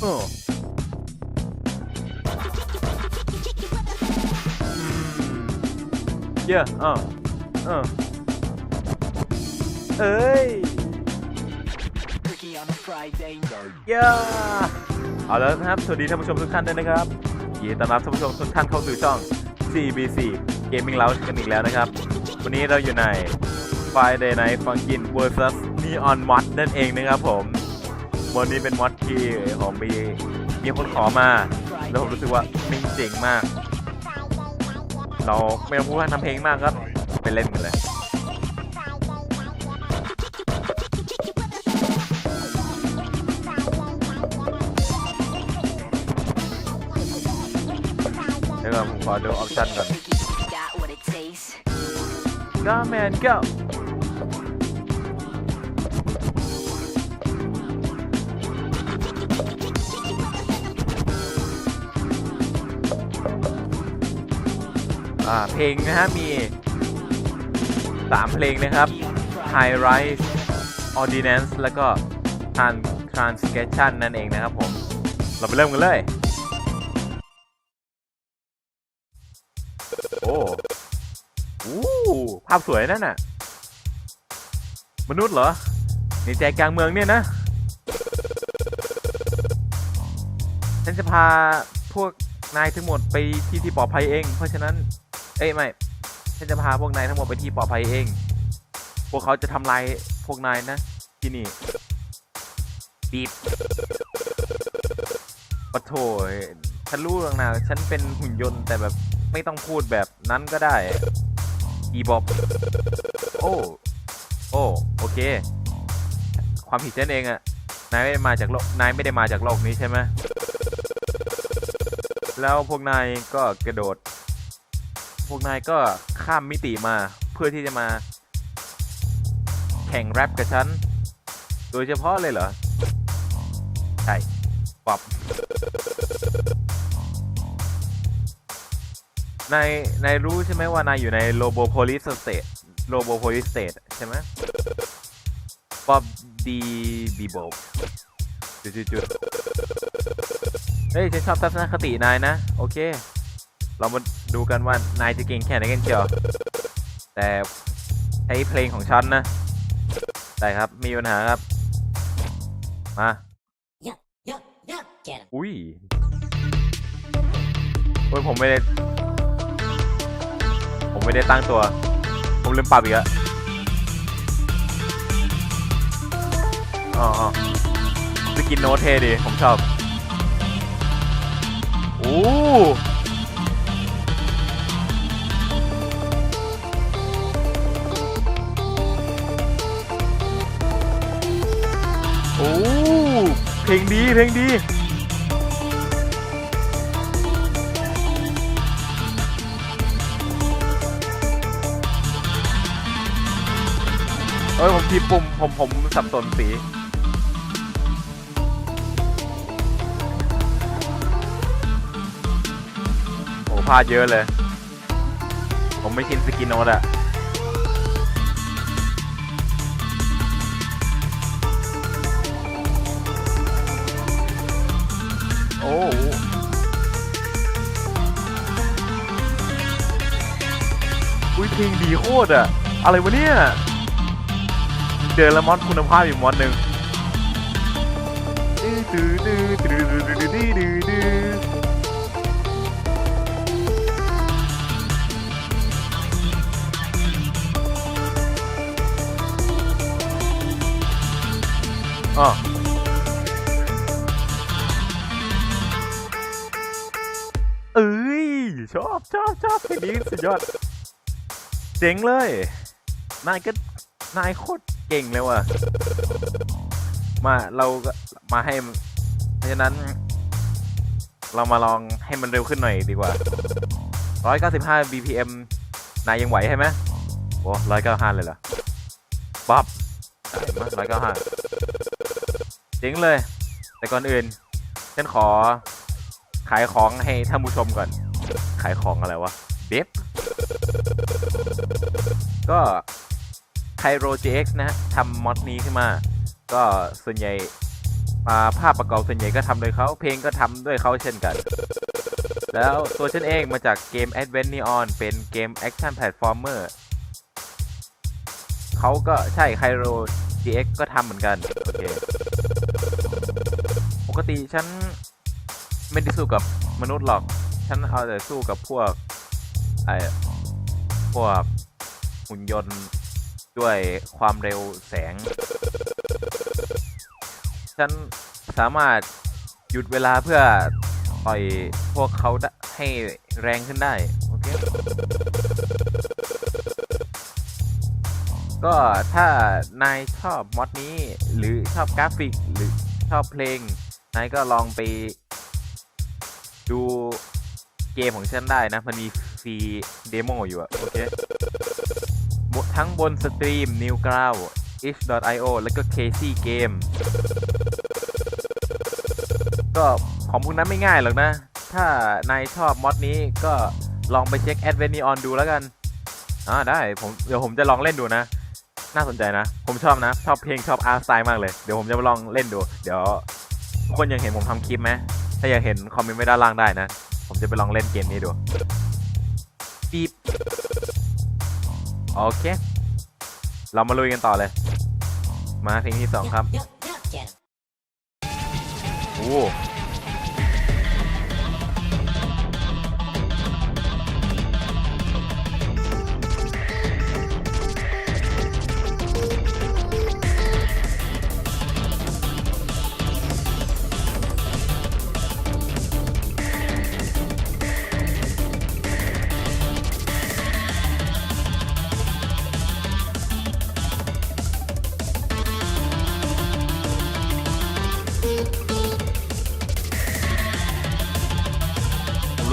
โอ้เยอะอะอะเอ้ย Ricky on a Friday night. เยอะเอาแล้วนะครับ สวัสดีท่านผู้ชมทุกท่านด้วยนะครับยินดีต้อนรับท่านผู้ชมทุกท่านเข้าสู่ช่อง CBC Gaming Lounge กันอีกแล้วนะครับ วันนี้เราอยู่ใน Friday Night Funkin vs Neon Mod นั่นเองนะครับผม วันนี้เป็นมอดที่ผมมีมีคนขอมา แล้วผมรู้สึกว่ามันเจ๋งมาก เราไม่ต้องพูดว่าทำเพลงมากครับ ไปเล่นกันเลยเดี๋ยวก่อนผมขอดูออปชั่นก่อน Ricky got what it takes. Go man go เพลงนะฮะมี 3 เพลงนะครับ High Rise Ordinance แล้วก็ Tran- Transgression นั่นเองนะครับผม เราไปเริ่มกันเลย โอ้โอ้ภาพสวยนั่นน่ะ มนุษย์เหรอ ในใจกลางเมืองเนี่ยนะ ฉันจะพาพวกนายทั้งหมดไปที่ที่ปลอดภัยเอง เพราะฉะนั้น เอ้ยไม่ฉันจะพาพวกนายทั้งหมดไปที่ปลอดภัยเอง พวกเขาจะทำลายพวกนายนะ ที่นี่บีบปะโถยฉันรู้หรอกนะฉันเป็นหุ่นยนต์แต่แบบไม่ต้องพูดแบบนั้นก็ได้ อีบอบ โอ้ โอ้ โอเค ความผิดฉันเองอะนายไม่ได้มาจากโลก นายไม่ได้มาจากโลกนี้ใช่ไหม แล้วพวกนายก็กระโดด พวกนายก็ข้ามมิติมาเพื่อที่จะมา แข่งแรปกับฉัน โดยเฉพาะเลยเหรอ ใช่ปอบนายนายรู้ใช่ไหมว่านายอยู่ในโลโบโพลิสสเตทโลโบโพลิสสเตทใช่ไหมป๊อบดีบีโบจุดจุดจุดเฮ้ยฉันชอบทัศนคตินายนะ โอเค เรามาดูกันว่านายจะเก่งแค่ไหนกันเชียว แต่ใช้เพลงของฉันนะได้ครับ มีปัญหาครับ มา Yup, yup, yup. Get him. อุ้ยโอ้ยผมไม่ได้ ผมไม่ได้ตั้งตัว ผมลืมปรับอีกแล้วอ๋ออ๋อสกินโนตเท่ดี ผมชอบ โอ้ โอ้เพลงดีเพลงดีเอ้ยผมทีปุ่มผมผมสับสนสีโอ้พลาดเยอะเลย ผมไม่ชินสกินโนดอะ โอ้อุ้ยเพลงดีโคตรอะอะไรวะเนี่ย เจอละมอนคุณภาพอีกมอนหนึ่ง ชอบชอบชอบเพลงนี้สุดยอด เจ๋งเลย นายก็นายโคตรเก่งเลยว่ะ มาเราก็มาให้ เพราะฉะนั้น เรามาลองให้มันเร็วขึ้นหน่อยดีกว่า 195 BPM นายยังไหวใช่ไหมโอ้195 เลยเหรอปั๊บได้มา195เจ๋งเลย แต่ก่อนอื่นฉันขอขายของให้ท่านผู้ชมก่อน ขายของอะไรวะเบบก็ Pyro JX นะฮะทำมอดนี้ขึ้นมา ก็ส่วนใหญ่ภาพประกอบส่วนใหญ่ก็ทำโดยเขาเพลงก็ทำด้วยเขาเช่นกัน แล้วตัวฉันเองมาจากเกม Advent Neon เป็นเกม Action Platformer เขาก็ใช่ไคโร GX ก็ทำเหมือนกัน โอเค ปกติฉันไม่ได้สู้กับมนุษย์หรอก ฉันเอาแต่สู้กับพวกไอ้พวกหุ่นยนต์ด้วยความเร็วแสง ฉันสามารถหยุดเวลาเพื่อต่อยพวกเขาได้ให้แรงขึ้นได้ โอเค ก็ถ้านายชอบมอดนี้หรือชอบกราฟิกหรือชอบเพลง นายก็ลองไปดู เกมของฉันได้นะ มันมีฟรีเดโมอยู่อะโอเคทั้งบนสตรีม New g r o u itch.io แล้วก็ Casey Game ก็ของพวกนั้นไม่ง่ายหรอกนะ ถ้านายชอบมอดนี้ก็ลองไปเช็ค Advent Neon ดูแล้วกันอ่าได้ผมเดี๋ยวผมจะลองเล่นดูนะ น่าสนใจนะ ผมชอบนะ ชอบเพลงชอบอาร์ตสไตล์มากเลย เดี๋ยวผมจะลองเล่นดู เดี๋ยวคนยังเห็นผมทำคลิปไหมถ้าอยากเห็นคอมเมนต์ไว้ด้านล่างได้นะ ผมจะไปลองเล่นเกมนี้ดูปีบโอเค เรามาลุยกันต่อเลย มาเพลงที่สองครับ โอ้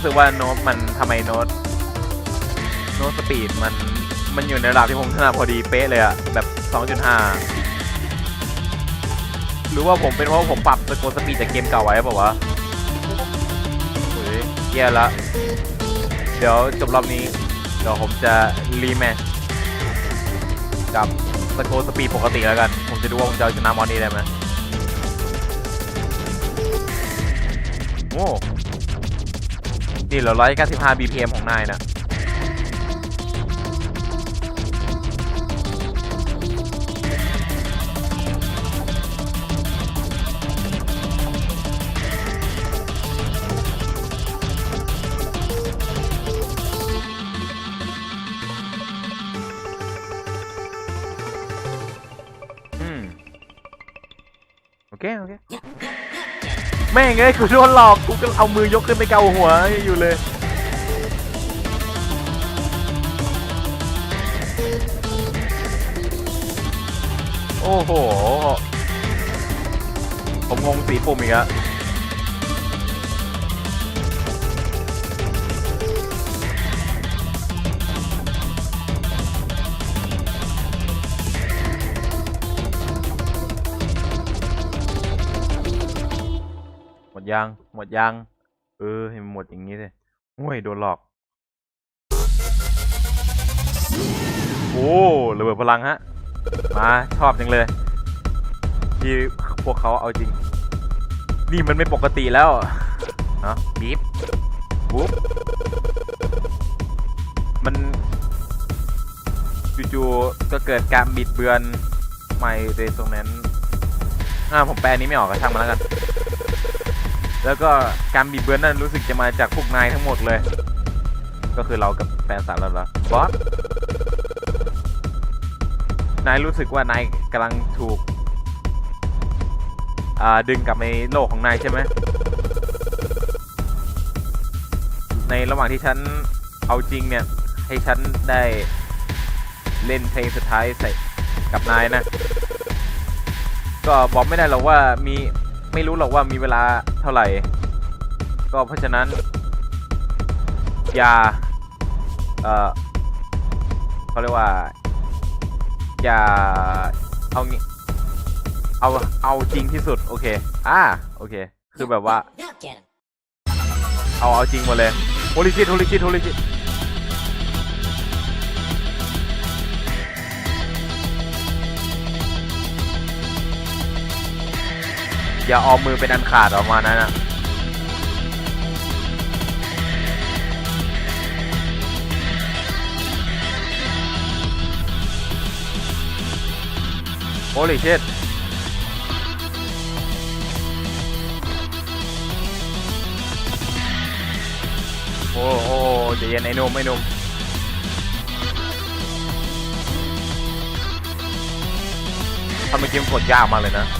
รู้สึกว่าโน้ตมันทำไมโน้ตโน้ตสปีดมันมันอยู่ในระดับที่ผมถนัดพอดีเป๊ะเลยอะแบบ 2.5 หรือว่าผมเป็นเพราะผมปรับสโกสปีดจากเกมเก่าไว้เปล่าวะเฮ้ยแย่ละ เดี๋ยวจบรอบนี้ เดี๋ยวผมจะรีแมทช์กับสโกสปีดปกติแล้วกัน ผมจะดูว่าผมจะชนะมอนนี้ได้ไหมโอ้ นี่เหรือ195 BPM ของนายนะ ม่งเอ้ยกูโดนหลอกกูก็เอามือยกขึ้นไปเกาหัวอยู่เลยโอ้โห ผมงงสีปุ่มอีกอะ ยัง หมดยัง เออ ให้มันหมดอย่างนี้เลยห่วยโดนหลอก โอ้ระเบิดพลังฮะ มาชอบจังเลย ที่พวกเขาเอาจริง นี่มันไม่ปกติแล้วเนาะบีบบุ๊บมันจู่ๆก็เกิดการบิดเบือนใหม่ในตรงนั้นอ่าผมแปลนี้ไม่ออกก็ช่างมันแล้วกัน แล้วก็การบิดเบือนนั้นรู้สึกจะมาจากพวกนายทั้งหมดเลย ก็คือเรากับแฟนสาวเราละบอสนายรู้สึกว่านายกำลังถูกดึงกลับในโลกของนายใช่ไหม ในระหว่างที่ฉันเอาจริงเนี่ย ให้ฉันได้เล่นเพลงสุดท้ายใส่กับนายนะ ก็บอกไม่ได้หรอกว่ามี ไม่รู้หรอกว่ามีเวลาเท่าไหร่ ก็เพราะฉะนั้น อย่า เอ่อเขาเรียกว่า อย่า เอางี้เอา เอาจริงที่สุด โอเค อ่า โอเค คือแบบว่า เอา เอาจริงหมดเลยโฮลิชิตโฮลิชิตโฮลิชิต อย่าออมมือเป็นอันขาดออกมานั้นนะโอ้ลิเชตโอ้โอ้ใจเย็นไอ้นุ่มไอ้นุ่มทำเมื่อกี้มันกดยากมากเลยนะ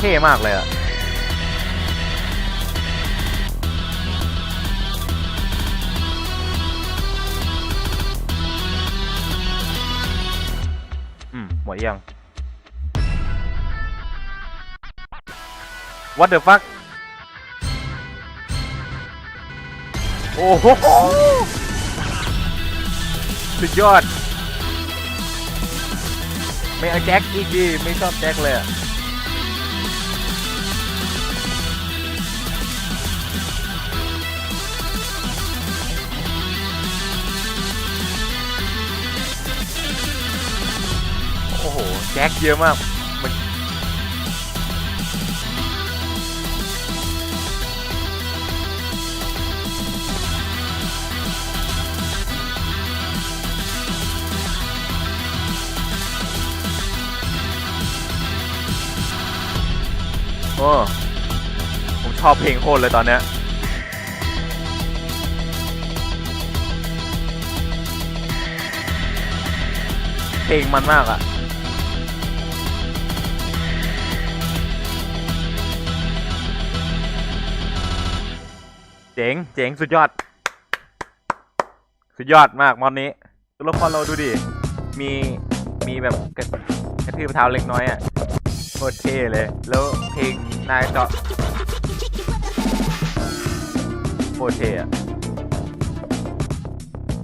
เท่มากเลยอะอืม หมดยัง What the fuck โอ้โหสุดยอด ไม่เอาแจ็คอีกดิไม่ชอบแจ็คเลยอะ อ้โห แจ็คเยอะมาก มันโอ้ผมชอบเพลงโคตรเลยตอนเนี้ยเพลงมันมากอะ จ๋ง เจ๋ง สุดยอด สุดยอดมากมอนนี้ตัวละครเราดูดิ มี มีแบบกระกระทืบเท้าเล็กน้อยอะ่ะโคตรเท่เลย แล้วเพลงนายเจาะโคตรเท่อะ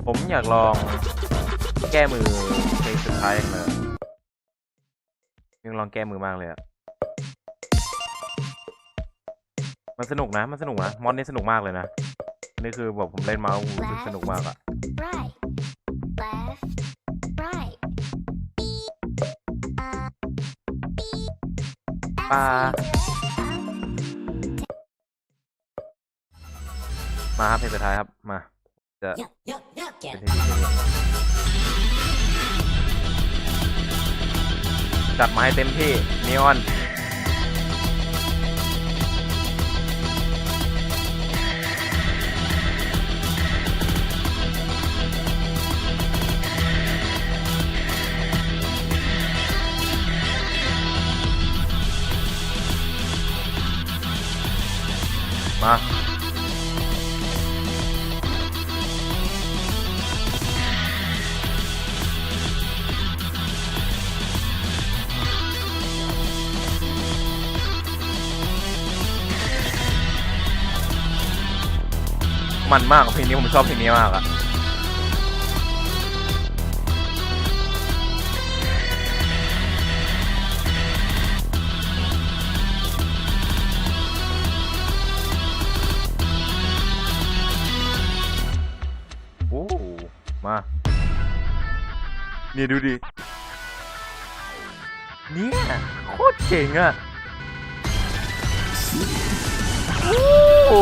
ผมอยากลองแก้มือเพลงสุดท้ายยังเลยยังลองแก้มือมากเลยอะ มันสนุกนะ มันสนุกนะ มอนนี่สนุกมากเลยนะ นี่คือแบบผมเล่นมาโอ้โหรู้สึกสนุกมากอะ right, left, right. ปลามาครับเพลงสุดท้ายครับ มา จะเป็นเพลงที่จัดมาให้เต็มที่นีออน มันมากเพลงนี้ผมชอบเพลงนี้มากอะโอ้มา นี่ดูดิ เนี่ยโคตรเจ๋งอะโอ้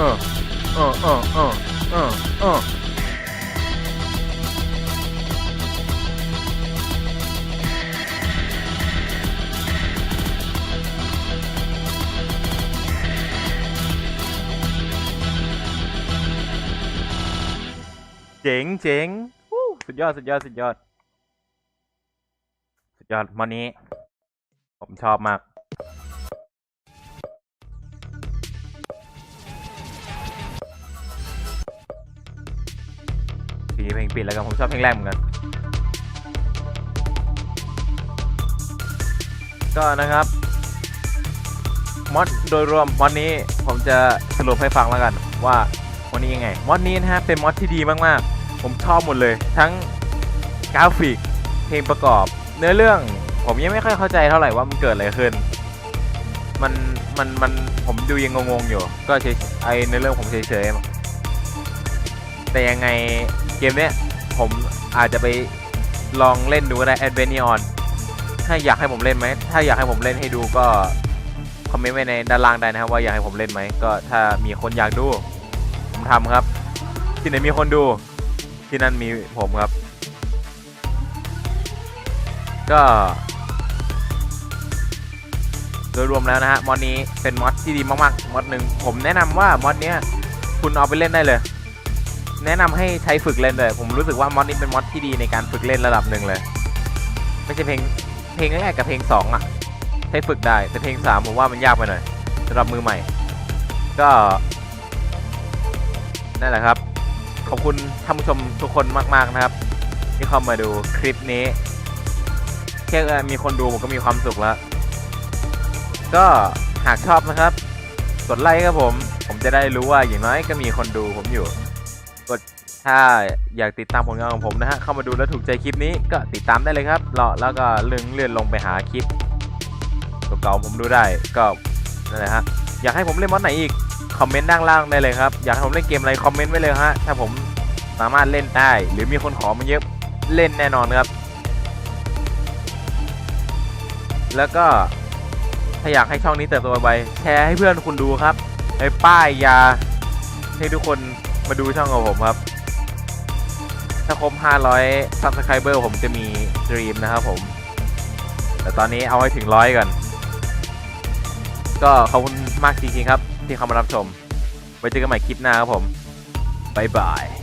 ออเออเออเออเออเออเจ๋งเจ๋งสุดยอด สุดยอด สุดยอด สุดยอดวันนี้ ผมชอบมากีเพลงปิดแล้วกันผมชอบเพลงแรกเหมือนกัน ก็นะครับมอดโดยรวมมอดนี้ผมจะสรุปให้ฟังแล้วกันว่าวันนี้ยังไงมอดนี้นะฮะเป็นมอดที่ดีมากๆ ผมชอบหมดเลย ทั้งกราฟิกเพลงประกอบ เนื้อเรื่องผมยังไม่ค่อยเข้าใจเท่าไหร่ว่ามันเกิดอะไรขึ้น มันมันมันผมดูยังงงๆอยู่ ก็เฉยไอเนื้อเรื่องผมเฉยๆ แต่ยังไงเกมเนี้ยผมอาจจะไปลองเล่นดูก็ได้ Advent Neon ถ้าอยากให้ผมเล่นไหม ถ้าอยากให้ผมเล่นให้ดูก็คอมเมนต์ไว้ในด้านล่างได้นะครับว่าอยากให้ผมเล่นไหม ก็ถ้ามีคนอยากดู ผมทำครับ ที่ไหนมีคนดู ที่นั่นมีผมครับ ก็โดยรวมแล้วนะฮะมอดนี้เป็นมอดที่ดีมากๆมอดหนึ่งผมแนะนำว่ามอดเนี้ยคุณเอาไปเล่นได้เลย แนะนำให้ใช้ฝึกเล่นเลยผมรู้สึกว่ามอดนี้เป็นมอดที่ดีในการฝึกเล่นระดับหนึ่งเลย ไม่ใช่เพลงเพลงแรกกับเพลงสองอะใช้ฝึกได้ แต่เพลงสามผมว่ามันยากไปหน่อยสำหรับมือใหม่ ก็นั่นแหละครับ ขอบคุณท่านผู้ชมทุกคนมาก ๆนะครับ ที่เข้ามาดูคลิปนี้แค่มีคนดูผมก็มีความสุขแล้ว ก็หากชอบนะครับ กดไลค์ครับผม ผมจะได้รู้ว่าอย่างน้อยก็มีคนดูผมอยู่ กดถ้าอยากติดตามผลงานของผมนะฮะ เข้ามาดูแล้วถูกใจคลิปนี้ก็ติดตามได้เลยครับรอแล้วก็เลื่อนเลื่อนลงไปหาคลิปเก่าๆผมดูได้ก็นั่นแหละฮะ อยากให้ผมเล่นมอดไหนอีก คอมเมนต์ด้านล่างได้เลยครับ อยากให้ผมเล่นเกมอะไรคอมเมนต์ไว้เลยฮะ ถ้าผมสามารถเล่นได้ หรือมีคนขอมาเยอะเล่นแน่นอนครับ แล้วก็ถ้าอยากให้ช่องนี้เติบโตไปแชร์ให้เพื่อนคุณดูครับไอ้ป้ายยาให้ทุกคน มาดูช่องของผมครับ ถ้าครบ 500 Subscriber ผมจะมีสตรีมนะครับผม แต่ตอนนี้เอาให้ถึงร้อยก่อน ก็ขอบคุณมากจริงๆครับ ที่เข้ามารับชม ไว้เจอกันใหม่คลิปหน้าครับผม บ๊ายบาย